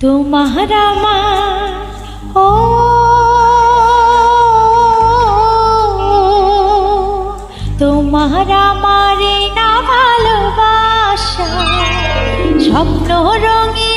তোমার আমার ও তোমার মারে না ভালোবাসা স্বপ্ন রঙিন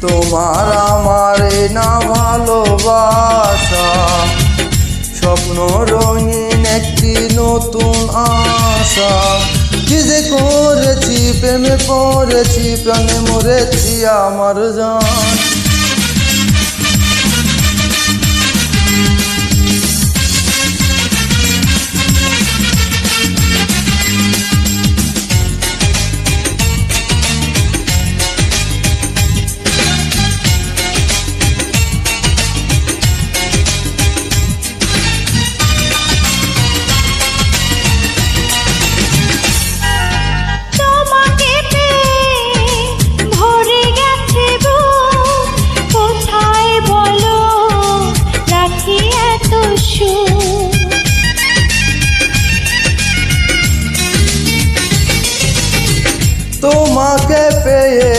তোমার আমার না ভালোবাসা। স্বপ্ন রঙিন একটি নতুন আশা। কি যে করেছি, প্রেমে পড়েছি, প্রাণে মরেছি আমার জান। তোমাকে পেয়ে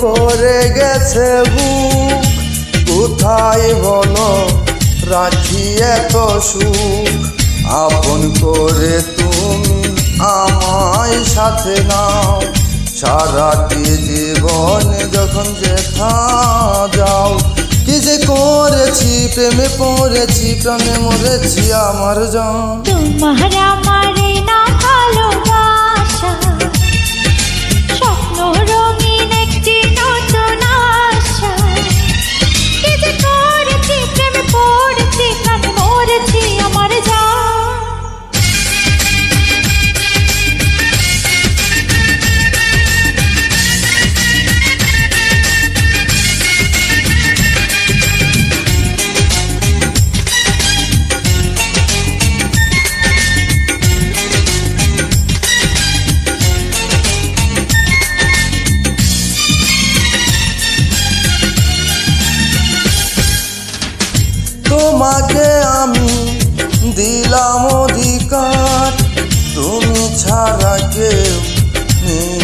ভরে গেছে বুক। কোথায় বলো, রাখি এত সুখ। আপন করে তুমি আমায় সাথে নাও। সারাটি জীবন যখন যেথা যাও। কি যে করেছি, প্রেমে পড়েছি, প্রাণে মরেছি আমার জন। দিলাম অধিকার। তুমি ছাড়া কেউ নেই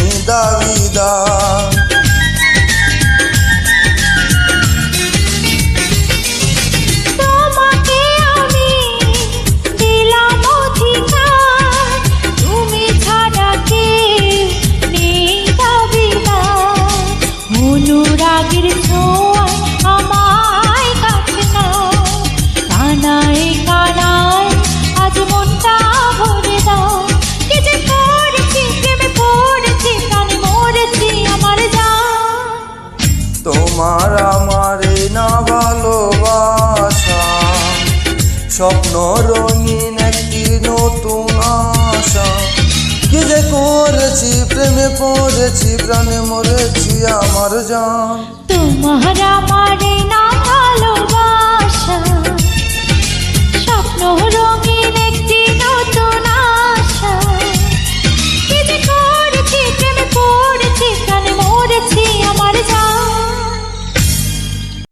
স্বপ্ন রঙিন একটি নতুন আশা। কি যে করেছি, প্রেমে পড়েছি, প্রাণে মরেছি আমার জান। তোমার আমার